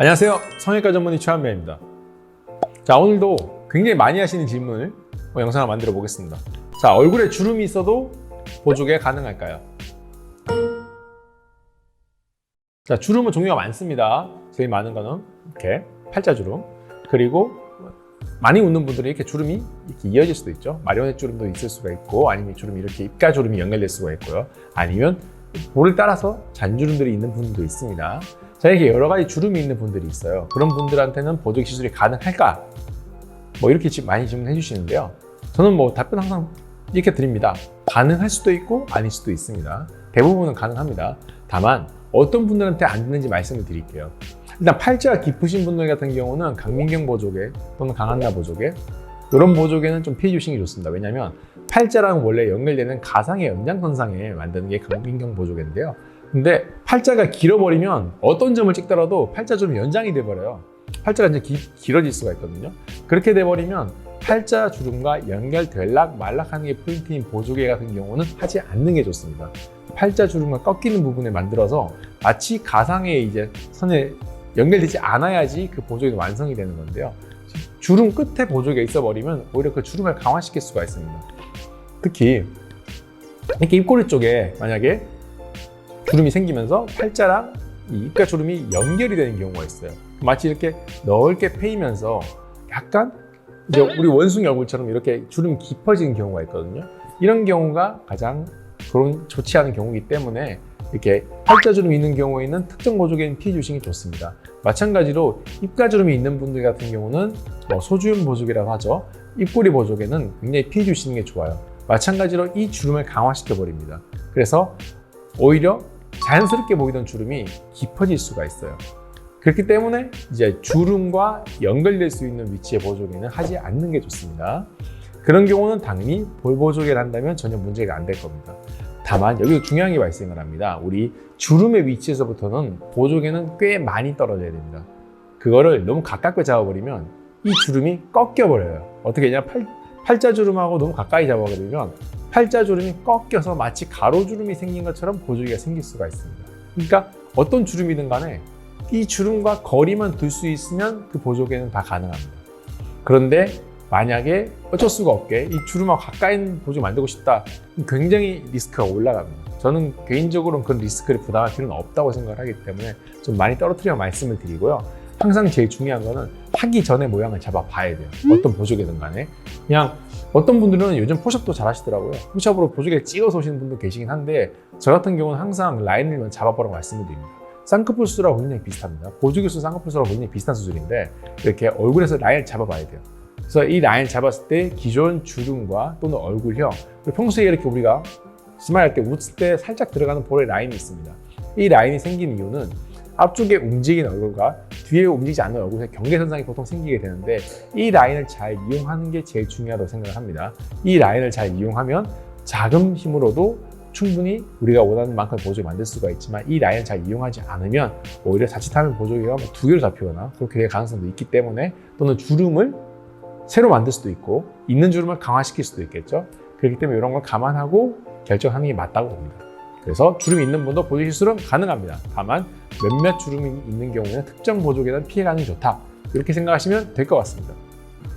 안녕하세요. 성형외과 전문의 최한배입니다. 자, 오늘도 굉장히 많이 하시는 질문을 뭐 영상을 만들어 보겠습니다. 자, 얼굴에 주름이 있어도 보조개 가능할까요? 자, 주름은 종류가 많습니다. 제일 많은 거는 이렇게 팔자 주름. 그리고 많이 웃는 분들은 이렇게 주름이 이렇게 이어질 수도 있죠. 마리오넷 주름도 있을 수가 있고, 아니면 주름이 이렇게 입가 주름이 연결될 수가 있고요. 아니면 볼을 따라서 잔주름들이 있는 분도 있습니다. 자, 이렇게 여러 가지 주름이 있는 분들이 있어요. 그런 분들한테는 보조기 시술이 가능할까? 뭐 이렇게 많이 질문해 주시는데요. 저는 뭐 답변 항상 이렇게 드립니다. 가능할 수도 있고 아닐 수도 있습니다. 대부분은 가능합니다. 다만 어떤 분들한테 안 되는지 말씀을 드릴게요. 일단 팔자가 깊으신 분들 같은 경우는 강민경 보조개 또는 강한나 보조개 이런 보조개는 좀 피해 주시는 게 좋습니다. 왜냐하면 팔자랑 원래 연결되는 가상의 연장선상에 만드는 게 강민경 보조개인데요. 근데 팔자가 길어버리면 어떤 점을 찍더라도 팔자 좀 연장이 돼버려요. 팔자가 이제 기, 길어질 수가 있거든요. 그렇게 돼버리면 팔자 주름과 연결될락 말락하는 게 포인트인 보조개 같은 경우는 하지 않는 게 좋습니다. 팔자 주름과 꺾이는 부분을 만들어서 마치 가상의 이제 선에 연결되지 않아야지 그 보조개가 완성이 되는 건데요. 주름 끝에 보조개가 있어 버리면 오히려 그 주름을 강화시킬 수가 있습니다. 특히 이렇게 입꼬리 쪽에 만약에 주름이 생기면서 팔자랑 이 입가 주름이 연결이 되는 경우가 있어요. 마치 이렇게 넓게 패이면서 약간 이제 우리 원숭이 얼굴처럼 이렇게 주름이 깊어지는 경우가 있거든요. 이런 경우가 가장 그런 좋지 않은 경우이기 때문에 이렇게 팔자 주름이 있는 경우에는 특정 보조개는 피해 주시는 게 좋습니다. 마찬가지로 입가 주름이 있는 분들 같은 경우는 뭐 소주염 보조개라고 하죠. 입꼬리 보조개는 굉장히 피해 주시는 게 좋아요. 마찬가지로 이 주름을 강화시켜 버립니다. 그래서 오히려 자연스럽게 보이던 주름이 깊어질 수가 있어요. 그렇기 때문에 이제 주름과 연결될 수 있는 위치의 보조개는 하지 않는 게 좋습니다. 그런 경우는 당연히 볼 보조개를 한다면 전혀 문제가 안 될 겁니다. 다만 여기서 중요한 게 발생을 합니다. 우리 주름의 위치에서부터는 보조개는 꽤 많이 떨어져야 됩니다. 그거를 너무 가깝게 잡아버리면 이 주름이 꺾여버려요. 어떻게 되냐? 팔, 팔자 주름하고 너무 가까이 잡아버리면 팔자 주름이 꺾여서 마치 가로 주름이 생긴 것처럼 보조개가 생길 수가 있습니다. 그러니까 어떤 주름이든 간에 이 주름과 거리만 둘 수 있으면 그 보조개는 다 가능합니다. 그런데 만약에 어쩔 수가 없게 이 주름하고 가까이 있는 보조개 만들고 싶다. 굉장히 리스크가 올라갑니다. 저는 개인적으로는 그런 리스크를 부담할 필요는 없다고 생각을 하기 때문에 좀 많이 떨어뜨려 말씀을 드리고요. 항상 제일 중요한 거는 하기 전에 모양을 잡아 봐야 돼요. 어떤 보조개든 간에. 그냥 어떤 분들은 요즘 포샵도 잘 하시더라고요. 포샵으로 보조개 찍어서 오시는 분도 계시긴 한데 저 같은 경우는 항상 라인을 잡아보라고 말씀을 드립니다. 쌍꺼풀수라고 굉장히 비슷합니다. 보조개수 쌍꺼풀수라고 굉장히 비슷한 수술인데 이렇게 얼굴에서 라인을 잡아봐야 돼요. 그래서 이 라인을 잡았을 때 기존 주름과 또는 얼굴형 평소에 이렇게 우리가 스마일 할때 웃을 때 살짝 들어가는 볼의 라인이 있습니다. 이 라인이 생긴 이유는 앞쪽에 움직이는 얼굴과 뒤에 움직이지 않는 얼굴의 경계선상이 보통 생기게 되는데 이 라인을 잘 이용하는 게 제일 중요하다고 생각을 합니다. 이 라인을 잘 이용하면 작은 힘으로도 충분히 우리가 원하는 만큼 보조개 만들 수가 있지만 이 라인을 잘 이용하지 않으면 오히려 자칫하면 보조개가 뭐두 개로 잡히거나 그렇게 될 가능성도 있기 때문에 또는 주름을 새로 만들 수도 있고 있는 주름을 강화시킬 수도 있겠죠. 그렇기 때문에 이런 걸 감안하고 결정하는 게 맞다고 봅니다. 그래서 주름이 있는 분도 보조개 시술은 가능합니다. 다만 몇몇 주름이 있는 경우에는 특정 보조개는 피해가는 게 좋다. 이렇게 생각하시면 될 것 같습니다.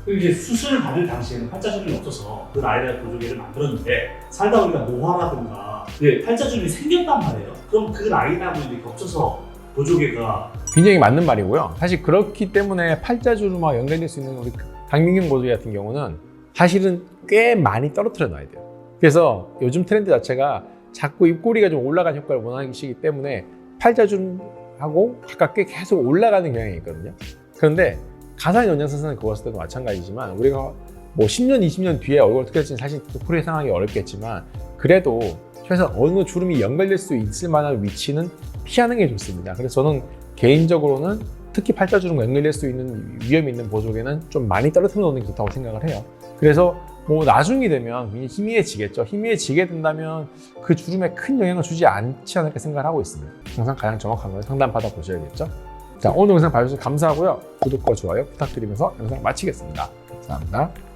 그리고 이제 수술을 받을 당시에는 팔자주름이 없어서 그 라인을 보조개를 만들었는데 살다 보니까 노화라든가 이제 팔자주름이 생겼단 말이에요. 그럼 그 라인하고 이제 겹쳐서 보조개가 굉장히 맞는 말이고요. 사실 그렇기 때문에 팔자주름과 연결될 수 있는 우리 강민경 보조개 같은 경우는 사실은 꽤 많이 떨어뜨려 놔야 돼요. 그래서 요즘 트렌드 자체가 자꾸 입꼬리가 좀 올라가는 효과를 원하시기 때문에 팔자주름하고 가깝게 계속 올라가는 경향이 있거든요. 그런데 가상 연장선상에 그었을 때도 마찬가지지만 우리가 뭐 10년, 20년 뒤에 얼굴 어떻게 될지는 사실 풀이 상황이 어렵겠지만 그래도 최소한 어느 주름이 연결될 수 있을 만한 위치는 피하는 게 좋습니다. 그래서 저는 개인적으로는 특히 팔자주름과 연결될 수 있는 위험이 있는 보조개는 좀 많이 떨어뜨려 놓는 게 좋다고 생각을 해요. 그래서 뭐 나중이 되면 굉장히 희미해지겠죠. 희미해지게 된다면 그 주름에 큰 영향을 주지 않지 않을까 생각을 하고 있습니다. 항상 가장 정확한 걸 상담 받아 보셔야겠죠. 자, 오늘 영상 봐주셔서 감사하고요. 구독과 좋아요 부탁드리면서 영상 마치겠습니다. 감사합니다.